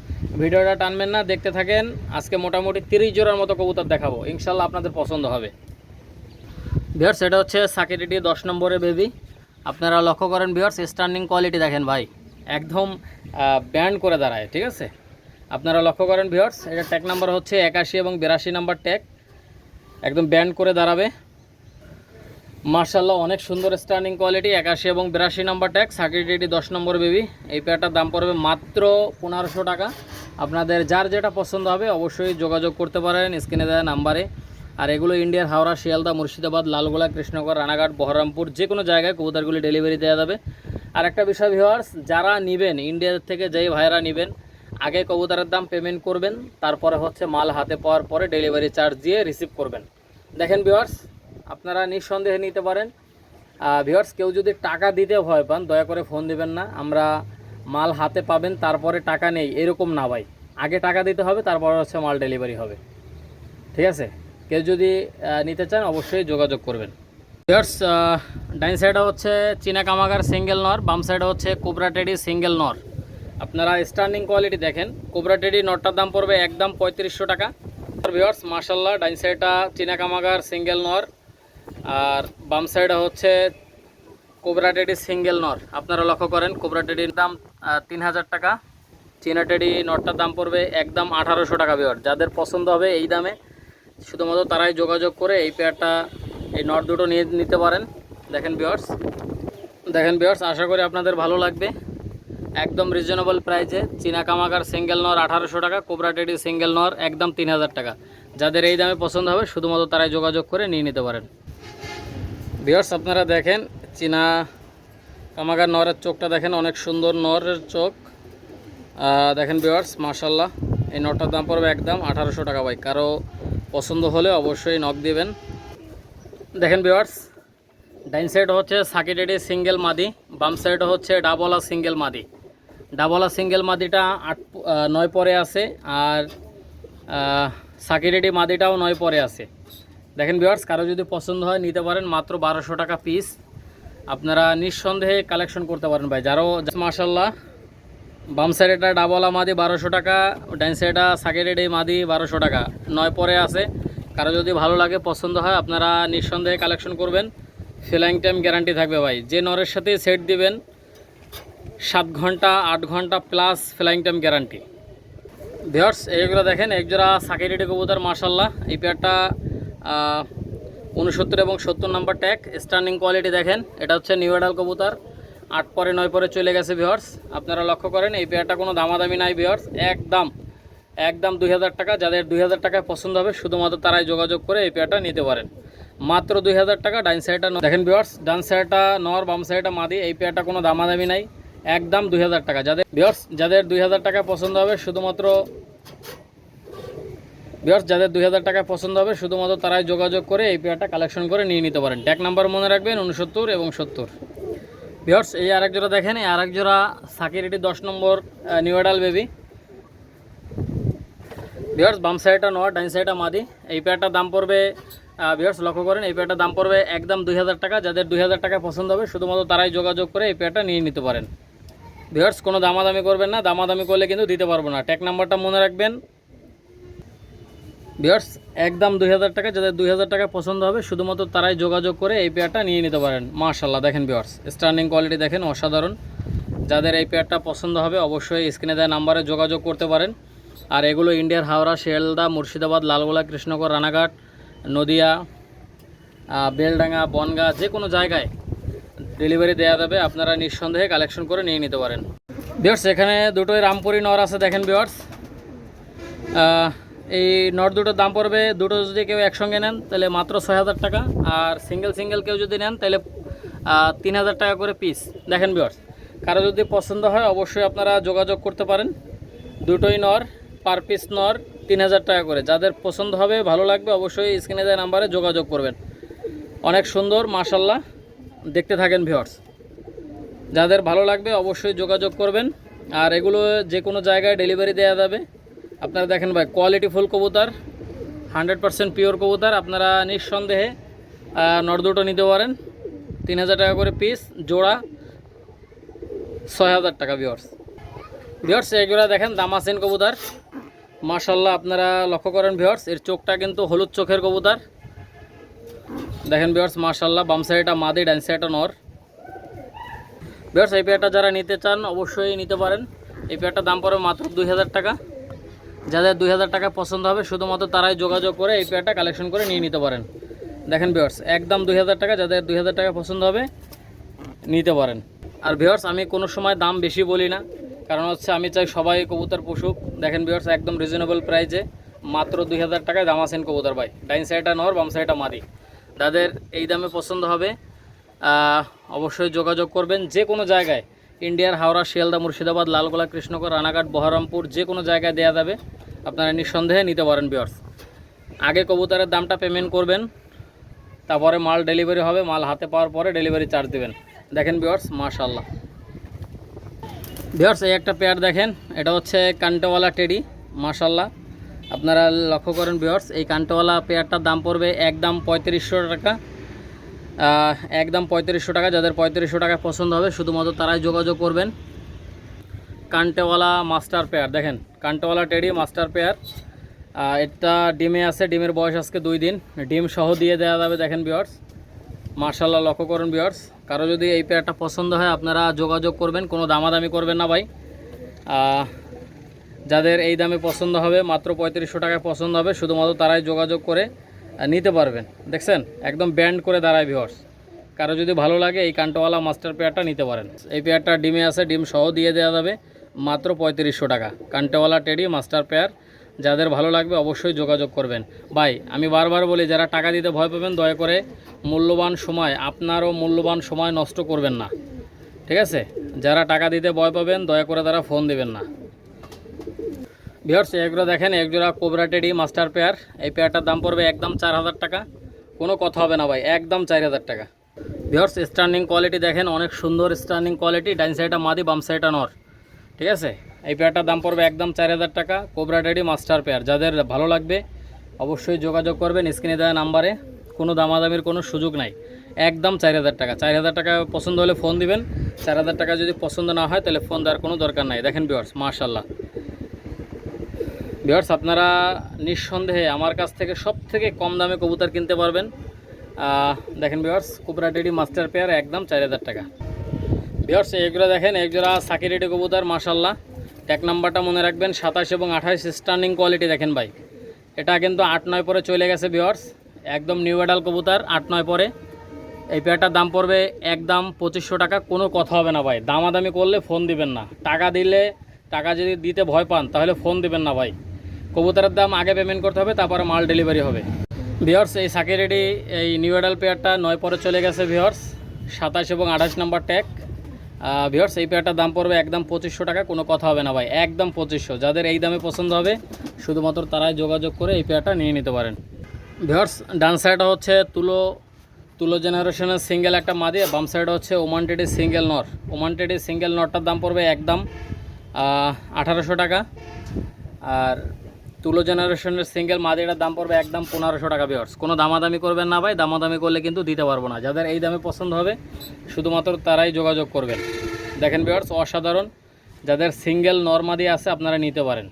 ভিডিওটা টানবেন না, দেখতে থাকেন। আজকে মোটামুটি তিরিশ জোড়ার মতো কবুতর দেখাবো। ইনশাল্লাহ আপনাদের পছন্দ হবে। ভিউয়ার্স এটা হচ্ছে সাকিরিটি দশ নম্বরের বেবি আপনারা লক্ষ্য করেন ভিউয়ার্স স্ট্যান্ডিং কোয়ালিটি দেখেন ভাই। একদম ব্যান্ড করে দাঁড়ায়, ঠিক আছে? আপনারা লক্ষ্য করেন ভিউয়ার্স এটা ট্যাগ নাম্বার হচ্ছে একাশি এবং বিরাশি নাম্বার ট্যাগ একদম ব্যান্ড করে দাঁড়াবে। মার্শাল্লাহ অনেক সুন্দর স্টার্নিং কোয়ালিটি একাশি এবং বিরাশি নাম্বার ট্যাগ সাকিরিটি দশ নম্বর বেবি এই পেয়ারটার দাম পড়বে মাত্র পনেরোশো টাকা। আপনাদের যার যেটা পছন্দ হবে অবশ্যই যোগাযোগ করতে পারেন, স্ক্রিনে দেওয়া নাম্বারে। আর এগুলো ইন্ডিয়ার হাওড়া, শিয়ালদা, মুর্শিদাবাদ, লালগোলা কৃষ্ণগড় রানাঘাট, বহরমপুর যে কোনো জায়গায় কবুতারগুলি ডেলিভারি দেওয়া যাবে। আর একটা বিষয় ভিওয়ার্স যারা নেবেন ইন্ডিয়া থেকে যেই ভাইরা নেবেন, আগে কবুতরের দাম পেমেন্ট করবেন, তারপরে হচ্ছে মাল হাতে পাওয়ার পরে ডেলিভারি চার্জ দিয়ে রিসিভ করবেন। দেখেন ভিওয়ার্স আপনারা নিঃসন্দেহে নিতে পারেন। ভিওয়ার্স কেউ যদি টাকা দিতে ভয় পান, দয়া করে ফোন দিবেন না। আমরা মাল হাতে পাবেন, তারপরে টাকা নেই। এরকম না ভাই। আগে টাকা দিতে হবে, তারপরে হচ্ছে মাল ডেলিভারি হবে। ঠিক আছে? কেউ যদি নিতে চান, অবশ্যই যোগাযোগ করবেন। ভিওর্স ডাইন সাইডে হচ্ছে চীনা কামাগার সিঙ্গেল নর বাম সাইডে হচ্ছে কোবরা টেডি সিঙ্গেল নর আপনারা স্ট্যান্ডিং কোয়ালিটি দেখেন। কোবরা টেডি নটটার দাম পড়বে একদম পঁয়ত্রিশশো টাকা। ভিওর্স মার্শাল্লাহ ডাইন সাইডটা চীনা কামাগার সিঙ্গেল নর আর বাম সাইডে হচ্ছে কোবরা টেডি সিঙ্গেল নর আপনারা লক্ষ্য করেন কোবরা টেডির দাম তিন হাজার টাকা। চীনা টেডি নটটার দাম পড়বে একদম আঠারোশো টাকা বিওর যাদের পছন্দ হবে এই দামে, শুধুমাত্র তারাই যোগাযোগ করে এই পেয়ারটা এই নট দুটো নিয়ে নিতে পারেন। দেখেন বিয়ার্স দেখেন বিয়ার্স আশা করি আপনাদের ভালো লাগবে। একদম রিজনেবল প্রাইসে চীনা কামাকার সিঙ্গেল নর আঠারোশো টাকা কোবরা টেডি সিঙ্গেল নর একদম তিন হাজার টাকা। যাদের এই দামে পছন্দ হবে, শুধুমাত্র তারাই যোগাযোগ করে নিয়ে নিতে পারেন। বিয়ার্স আপনারা দেখেন, চীনা কামাগার নরের চোখটা দেখেন, অনেক সুন্দর নরের চোখ। দেখেন বিয়ার্স মার্শাল্লাহ এই নটটার দাম পড়বে একদম আঠারোশো টাকা ভাই। কারও পছন্দ হলে অবশ্যই নক দিবেন। দেখেন ভিওয়ার্স ডাইন সাইড হচ্ছে সাকিটেডি সিঙ্গেল মাদি, বাম সাইড হচ্ছে ডাবলা সিঙ্গেল মাদি। ডাবলা সিঙ্গেল মাদিটা আট নয় পরে আছে, আর সাকিরেডি মাদিটাও নয় পরে আছে। দেখেন ভিওয়ার্স কারও যদি পছন্দ হয় নিতে পারেন মাত্র বারোশো টাকা পিস আপনারা নিঃসন্দেহে কালেকশন করতে পারেন ভাই। যারও মার্শাল্লাহ বাম সাইডেটা ডাবলা মাদি বারোশো টাকা ডাইন সাইডটা সাকিরেডি মাদি বারোশো টাকা। নয় পরে আছে। কারও যদি ভালো লাগে, পছন্দ হয়, আপনারা নিঃসন্দেহে কালেকশন করবেন। ফিলাইং টাইম গ্যারান্টি থাকবে ভাই। যে নরের সাথে সেট দিবেন, সাত ঘণ্টা, আট ঘণ্টা plus flying time guarantee viewers এইগুলো দেখেন, একজোড়া সাকিরেডি কবুতর মার্শাল্লাহ এই পেয়ারটা উনসত্তর এবং সত্তর নাম্বার ট্যাগ স্ট্যান্ডিং কোয়ালিটি দেখেন, এটা হচ্ছে নিউ এডাল কবুতর। আট পরে, নয় পরে চলে গেছে ভিওর্স আপনারা লক্ষ্য করেন, এই পেয়ারটা কোনো দামাদামি নাই ভিওর্স একদম একদম দুই হাজার টাকা, যাদের দুই হাজার টাকায় পছন্দ হবে, শুধুমাত্র তারাই যোগাযোগ করে এই পেয়ারটা নিতে পারেন। মাত্র দুই হাজার টাকা ডাইন সাইডটা দেখেন ভিওর্স ডান সাইডটা নর, বাম সাইডটা মাদি, এই পেয়ারটা কোনো দামাদামি নাই। একদম দুই হাজার টাকা, যাদের ভিওর্স যাদের দুই হাজার টাকা পছন্দ হবে, শুধুমাত্র ভিওর্স যাদের দুই হাজার টাকা পছন্দ হবে, শুধুমাত্র তারাই যোগাযোগ করে এই পেয়ারটা কালেকশন করে নিয়ে নিতে পারেন। ট্যাগ নাম্বার মনে রাখবেন উনসত্তর এবং সত্তর। ভিওর্স এই আরেক জোড়া দেখেন, এই আরেক জোড়া সাকিরিটি দশ নম্বর নিউ নিউডাল বেবি ভিওর্স বাম সাইডটা নয় ডাইন সাইডটা মাদি। এই পেয়ারটার দাম পড়বে ভিওর্স লক্ষ্য করেন, এই পেয়ারটার দাম পড়বে একদম দুই হাজার টাকা। যাদের দুই হাজার টাকা পছন্দ হবে, শুধুমাত্র তারাই যোগাযোগ করে এই পেয়ারটা নিয়ে নিতে পারেন। ভিওর্স কোনো দামাদামি করবেন না, দামাদামি করলে কিন্তু দিতে পারব না। ট্যাগ নাম্বারটা মনে রাখবেন ভিওর্স একদম দুই হাজার টাকা, যাদের দুই হাজার টাকা পছন্দ হবে, শুধুমাত্র তারাই যোগাযোগ করে এই পেয়ারটা নিয়ে নিতে পারেন। মার্শাল্লাহ দেখেন ভিওর্স স্ট্যান্ডিং কোয়ালিটি দেখেন, অসাধারণ। যাদের এই পেয়ারটা পছন্দ হবে, অবশ্যই স্ক্রিনে দেওয়া নাম্বারে যোগাযোগ করতে পারেন। আর এগুলো ইন্ডিয়ার হাওড়া, শিয়ালদা, মুর্শিদাবাদ, লালগোলা কৃষ্ণগড় রানাঘাট, নদিয়া বেলডাঙ্গা, বনগা, যে কোনো জায়গায় ডেলিভারি দেওয়া যাবে, আপনারা নিঃসন্দেহে কালেকশন করে নিয়ে নিতে পারেন। বিয়ার্স এখানে দুটোই রামপুরি নর আছে, দেখেন বিয়ার্স এই নট দুটোর দাম পড়বে, দুটো যদি কেউ একসঙ্গে নেন, তাহলে মাত্র ছয় হাজার টাকা। আর সিঙ্গেল সিঙ্গেল কেউ যদি নেন, তাহলে তিন হাজার টাকা করে পিস দেখেন বিয়ার্স কারও যদি পছন্দ হয়, অবশ্যই আপনারা যোগাযোগ করতে পারেন। দুটোই নর পার পিস নর, তিন হাজার টাকা করে। যাদের পছন্দ হবে, ভালো লাগবে, অবশ্যই স্ক্রিনে দেওয়া নাম্বারে যোগাযোগ করবেন। অনেক সুন্দর, মাশাল্লাহ। দেখতে থাকেন ভিওর্স যাদের ভালো লাগবে, অবশ্যই যোগাযোগ করবেন। আর এগুলো যে কোনো জায়গায় ডেলিভারি দেওয়া যাবে। আপনারা দেখেন ভাই কোয়ালিটি ফুল কবুতর হান্ড্রেড পারসেন্ট পিওর কবুতর, আপনারা নিঃসন্দেহে নর দুটো নিতে পারেন। তিন হাজার টাকা করে পিস জোড়া, ছয় হাজার টাকা ভিওর্স ভিওর্স এগুলো দেখেন, দামাসিন কবুতর। মাশাল্লাহ আপনারা লক্ষ্য করেন ভিওর্স এর চোখটা কিন্তু হলুদ চোখের কবুতর। দেখেন ভিওর্স মাশাল্লাহ বাম সাইডটা মাদি, ডান সাইডটা নর। ভিওর্স এই পেয়ারটা যারা নিতে চান, অবশ্যই নিতে পারেন। এই পেয়ারটার দাম পড়বে মাত্র দুই হাজার টাকা। যাদের দুই হাজার টাকা পছন্দ হবে, শুধুমাত্র তারাই যোগাযোগ করে এই পেয়ারটা কালেকশন করে নিয়ে নিতে পারেন। দেখেন ভিওর্স একদম দুই হাজার টাকা যাদের দুই হাজার টাকা পছন্দ হবে, নিতে পারেন। আর ভিওর্স আমি কোনো সময় দাম বেশি বলি না, কারণ হচ্ছে আমি চাই সবাই কবুতর পশুক দেখেন ভিওর্স একদম রিজনেবল প্রাইসে মাত্র দুই হাজার টাকায় দাম আছেন কবুতর ভাই। ডাইন সাইডটা নর, বাম সাইডটা মাদি। যাদের এই দামে পছন্দ হবে অবশ্যই যোগাযোগ করবেন। যে কোনো জায়গায় ইন্ডিয়ার হাওড়া, শিয়ালদা, মুর্শিদাবাদ, লালগোলা কৃষ্ণগড় রানাঘাট, বহরমপুর যে কোনো জায়গায় দেওয়া যাবে। আপনারা নিঃসন্দেহে নিতে পারেন বিয়ার্স আগে কবুতরের দামটা পেমেন্ট করবেন, তারপরে মাল ডেলিভারি হবে, মাল হাতে পাওয়ার পরে ডেলিভারি চার্জ দেবেন। দেখেন বিয়ার্স মাশাল্লাহ বিয়ার্স এই একটা পেয়ার দেখেন, এটা হচ্ছে কান্টোওয়ালা টেডি মাশাল্লাহ আপনারা লক্ষ্য করেন বিয়ার্স এই কান্টোওয়ালা পেয়ারটার দাম পড়বে, একদম পঁয়ত্রিশশো টাকা। একদম পঁয়ত্রিশশো টাকা, যাদের পঁয়ত্রিশশো টাকা পছন্দ হবে, শুধুমাত্র তারাই যোগাযোগ করবেন। কান্টেওয়ালা মাস্টার পেয়ার, দেখেন, কান্টেওয়ালা টেডি মাস্টার পেয়ার। এটা ডিমে আছে, ডিমের বয়স আজকে দুই দিন। ডিম সহ দিয়ে দেওয়া যাবে, দেখেন বিয়ার্স মার্শাল্লাহ লক্ষ্য করুন বিয়ার্স কারও যদি এই পেয়ারটা পছন্দ হয়, আপনারা যোগাযোগ করবেন, কোনো দামাদামি করবেন না ভাই। যাদের এই দামে পছন্দ হবে, মাত্র পঁয়ত্রিশশো টাকায় পছন্দ হবে, শুধুমাত্র তারাই যোগাযোগ করে নিতে পারবেন। দেখছেন? একদম ব্যান্ড করে দাঁড়ায় ভিওর্স কারও যদি ভালো লাগে, এই কান্টোওয়ালা মাস্টার পেয়ারটা নিতে পারেন। এই পেয়ারটা ডিমে আছে, ডিম সহ দিয়ে দেওয়া যাবে। মাত্র পঁয়ত্রিশশো টাকা। কান্টোওয়ালা টেডি মাস্টার পেয়ার যাদের ভালো লাগবে, অবশ্যই যোগাযোগ করবেন। ভাই, আমি বারবার বলি, যারা টাকা দিতে ভয় পাবেন, দয়া করে মূল্যবান সময়, আপনারও মূল্যবান সময় নষ্ট করবেন না। ঠিক আছে? যারা টাকা দিতে ভয় পাবেন, দয়া করে তারা ফোন দেবেন না। ভিওর্স এগুলো দেখেন একজোড়া কোবরা টেডি মাস্টার পেয়ার এই পেয়ারটার দাম পড়বে একদম চার হাজার টাকা। কোনো কথা হবে না ভাই, একদম চার হাজার টাকা। ভিওর্স স্ট্যান্ডিং কোয়ালিটি দেখেন, অনেক সুন্দর স্ট্যান্ডিং কোয়ালিটি ডাইন সাইডটা মাদি, বাম সাইডটা নর। ঠিক আছে? এই পেয়ারটার দাম পড়বে একদম চার হাজার টাকা কোবরা টেডি মাস্টার পেয়ার যাদের ভালো লাগবে, অবশ্যই যোগাযোগ করবেন স্ক্রিনে দেওয়া নাম্বারে। কোনো দামাদামির কোনো সুযোগ নাই। একদম চার হাজার টাকা। চার হাজার টাকা পছন্দ হলে ফোন দিবেন। চার হাজার টাকা যদি পছন্দ না হয়, তাহলে ফোন দেওয়ার কোনো দরকার নাই। দেখেন বিয়ার্স মাশাল্লাহ বিয়ার্স আপনারা নিঃসন্দেহে আমার কাছ থেকে সব থেকে কম দামে কবুতর কিনতে পারবেন। দেখেন বিয়ার্স কুবরা ডেডি মাস্টার পেয়ার একদম চার হাজার টাকা। বিয়ার্স এগুলো দেখেন একজোড়া সাকি রেডি কবুতর মাশাল্লাহ এক নাম্বারটা মনে রাখবেন, সাতাশ এবং আঠাশ স্টার্নিং কোয়ালিটি দেখেন ভাই। এটা কিন্তু আট নয় পরে চলে গেছে বিয়ার্স একদম নিউ এডাল কবুতর, আট নয় পরে। এই পেয়ারটার দাম পড়বে একদম পঁচিশশো টাকা, কোনো কথা হবে না ভাই। দামাদামি করলে ফোন দিবেন না। টাকা দিলে, টাকা যদি দিতে ভয় পান, তাহলে ফোন দিবেন না ভাই। কবুতরের দাম আগে পেমেন্ট করতে হবে, তারপরে মাল ডেলিভারি হবে। ভিওর্স এই সাকি রেডি, এই নিউ এডাল পেয়ারটা নয় পরে চলে গেছে ভিওর্স সাতাশ এবং আঠাশ নাম্বার ট্যাগ ভিওর্স এই পেয়ারটার দাম পড়বে একদম পঁচিশশো টাকা, কোনো কথা হবে না ভাই, একদম পঁচিশশো। যাদের এই দামে পছন্দ হবে, শুধুমাত্র তারাই যোগাযোগ করে এই পেয়ারটা নিয়ে নিতে পারেন। ভিওর্স ডান সাইডটা হচ্ছে তুলো তুলো জেনারেশনের সিঙ্গেল একটা মাদি বাম সাইড হচ্ছে ওমান টেডি সিঙ্গেল নর। ওমান টেডি সিঙ্গেল নরটার দাম পড়বে একদম আঠারোশো টাকা। আর তুলো জেনারেশনের সিঙ্গেল মাদিটার দাম পড়বে একদম পনেরোশো টাকা বিয়ার্স কোনো দামাদামি করবেন না ভাই, দামাদামি করলে কিন্তু দিতে পারব না। যাদের এই দামে পছন্দ হবে, শুধুমাত্র তারাই যোগাযোগ করবেন। দেখেন বিয়ার্স অসাধারণ। যাদের সিঙ্গেল নর্মাদি আছে, আপনারা নিতে পারেন।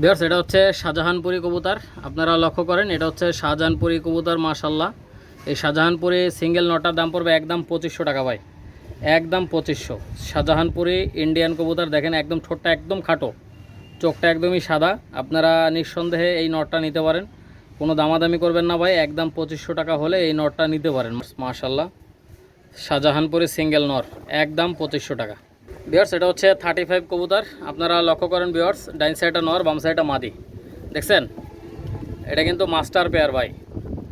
বিয়ার্স এটা হচ্ছে শাহজাহানপুরি কবুতার। আপনারা লক্ষ্য করেন, এটা হচ্ছে শাহজাহানপুরি কবুতার মাশাল্লাহ এই শাহজাহানপুরি সিঙ্গেল নটার দাম পড়বে একদম পঁচিশশো টাকা ভাই। একদম পঁচিশশো। শাহজাহানপুরি ইন্ডিয়ান কবুতার, দেখেন একদম ঠোঁটটা একদম খাটো। চোখটা একদমই সাদা। আপনারা নিঃসন্দেহে এই নটটা নিতে পারেন। কোনো দামাদামি করবেন না ভাই, একদম পঁচিশশো টাকা হলে এই নটটা নিতে পারেন। মাশাল্লাহ শাহজাহানপুরি সিঙ্গেল নর, একদম পঁচিশশো টাকা। বিয়ার্স এটা হচ্ছে থার্টি ফাইভ কবুতর। আপনারা লক্ষ্য করেন বিয়ার্স ডাইন সাইডটা নর, বাম সাইডটা মাদি। দেখছেন? এটা কিন্তু মাস্টার পেয়ার ভাই।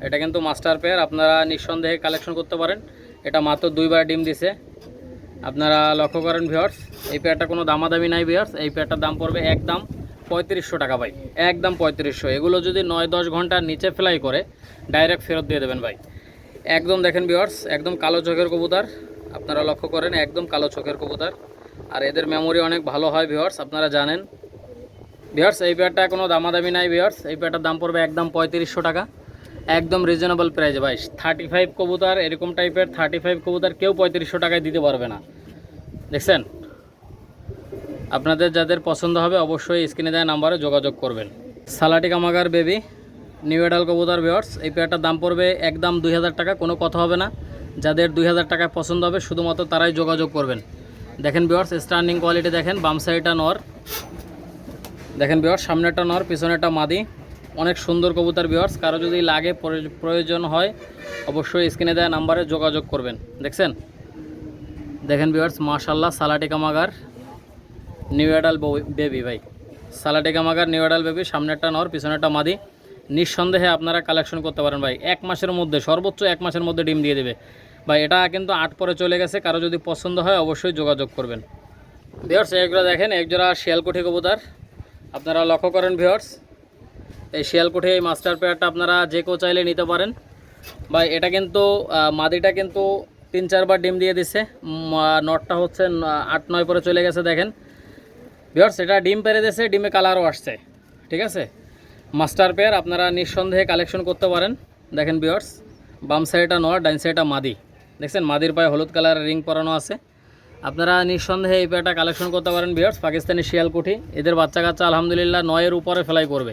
এটা কিন্তু মাস্টার পেয়ার আপনারা নিঃসন্দেহে কালেকশন করতে পারেন। এটা মাত্র দুইবার ডিম দিছে। আপনারা লক্ষ্য করেন ভিওর্স এই পেয়ারটা কোনো দামাদামি নাই ভিওর্স এই পেয়ারটার দাম পড়বে একদম পঁয়ত্রিশশো টাকা ভাই, একদম পঁয়ত্রিশশো। এগুলো যদি নয় দশ ঘণ্টার নিচে ফ্লাই করে ডাইরেক্ট ফেরত দিয়ে দেবেন ভাই। একদম দেখেন ভিওর্স একদম কালো চোখের কবুতর, আপনারা লক্ষ্য করেন একদম কালো চোখের কবুতর। আর এদের মেমোরি অনেক ভালো হয় ভিওর্স আপনারা জানেন। ভিওর্স এই পেয়ারটা কোনো দামাদামি নাই ভিওর্স এই পেয়ারটার দাম পড়বে একদম পঁয়ত্রিশশো টাকা। একদম রিজনেবল প্রাইসে ভাই। থার্টি ফাইভ কবুতর, এরকম টাইপের থার্টি ফাইভ কবুতর কেউ পঁয়ত্রিশশো টাকায় দিতে পারবে না। দেখছেন? আপনাদের যাদের পছন্দ হবে অবশ্যই স্ক্রিনে দেওয়া নাম্বারে যোগাযোগ করবেন। সালাটি কামাগার বেবি নিউ এডাল কবুতর ভিওর্স এই পেয়ারটার দাম পড়বে একদম দুই হাজার টাকা, কোনো কথা হবে না। যাদের দুই হাজার টাকায় পছন্দ হবে, শুধুমাত্র তারাই যোগাযোগ করবেন। দেখেন ভিওর্স স্ট্যান্ডিং কোয়ালিটি দেখেন, বাম সাইডটা নর। দেখেন বিয়ার্স সামনেটা নর পিছনেটা মাদি। অনেক সুন্দর কবুতর বিয়ার্স কারও যদি লাগে প্রয়- প্রয়োজন হয়, অবশ্যই স্ক্রিনে দেওয়া নাম্বারে যোগাযোগ করবেন। দেখছেন? দেখেন বিয়ার্স মাশাল্লাহ সালাটি কামাগার নিউ এডাল বেবি ভাই। সালাটি কামাগার নিউ এডাল বেবি সামনেরটা নর পিছনেরটা মাদি। নিঃসন্দেহে আপনারা কালেকশন করতে পারেন ভাই। এক মাসের মধ্যে, সর্বোচ্চ এক মাসের মধ্যে ডিম দিয়ে দেবে। ভাই, এটা কিন্তু আট পরে চলে গেছে, কারও যদি পছন্দ হয়, অবশ্যই যোগাযোগ করবেন। ভিওর্স এগুলো দেখেন, একজোড়া শিয়ালকুঠি কবুতর। আপনারা লক্ষ্য করেন ভিওর্স এই শিয়ালকুঠি এই মাস্টার পেয়ারটা আপনারা যে কেউ চাইলে নিতে পারেন। বা এটা কিন্তু মাদিটা কিন্তু তিন চারবার ডিম দিয়ে দিছে। নটটা হচ্ছে আট নয় পরে চলে গেছে, দেখেন। ভিওর্স এটা ডিম পেরে দিয়েছে, ডিমে কালারও আসছে। ঠিক আছে? মাস্টার পেয়ার আপনারা নিঃসন্দেহে কালেকশন করতে পারেন। দেখেন ভিওর্স বাম সাইডটা নর ডাইন সাইডটা মাদি। দেখছেন, মাদির পায়ে হলুদ কালারের রিং পরানো আছে। আপনারা নিঃসন্দেহে এই পেয়ারটা কালেকশন করতে পারেন বিয়ার্স পাকিস্তানি শিয়ালকুঠি। এদের বাচ্চা কাচ্চা, আলহামদুলিল্লাহ, নয়ের উপরে ফেলাই করবে।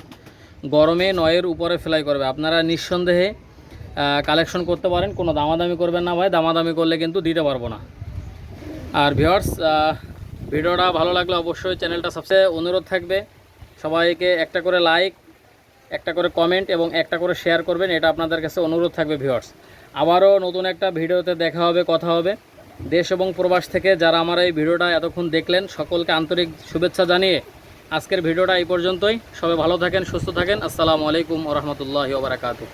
গরমে নয়ের উপরে ফেলাই করবে। আপনারা নিঃসন্দেহে কালেকশন করতে পারেন, কোনো দামাদামি করবেন না ভাই। দামাদামি করলে কিন্তু দিতে পারব না। আর ভিওর্স ভিডিওটা ভালো লাগলে অবশ্যই চ্যানেলটা সবচেয়ে অনুরোধ থাকবে। সবাইকে একটা করে লাইক একটা করে কমেন্ট এবং একটা করে শেয়ার করবেন, এটা আপনাদের কাছে অনুরোধ থাকবে ভিউয়ার্স আবারও নতুন একটা ভিডিওতে দেখা হবে, কথা হবে। দেশ এবং প্রবাস থেকে যারা আমার এই ভিডিওটা এতক্ষণ দেখলেন, সকলকে আন্তরিক শুভেচ্ছা জানিয়ে আজকের ভিডিওটা এই পর্যন্তই। সবাই ভালো থাকেন সুস্থ থাকেন। আসসালামু আলাইকুম রহমতুল্লাহ ওবরাকাতু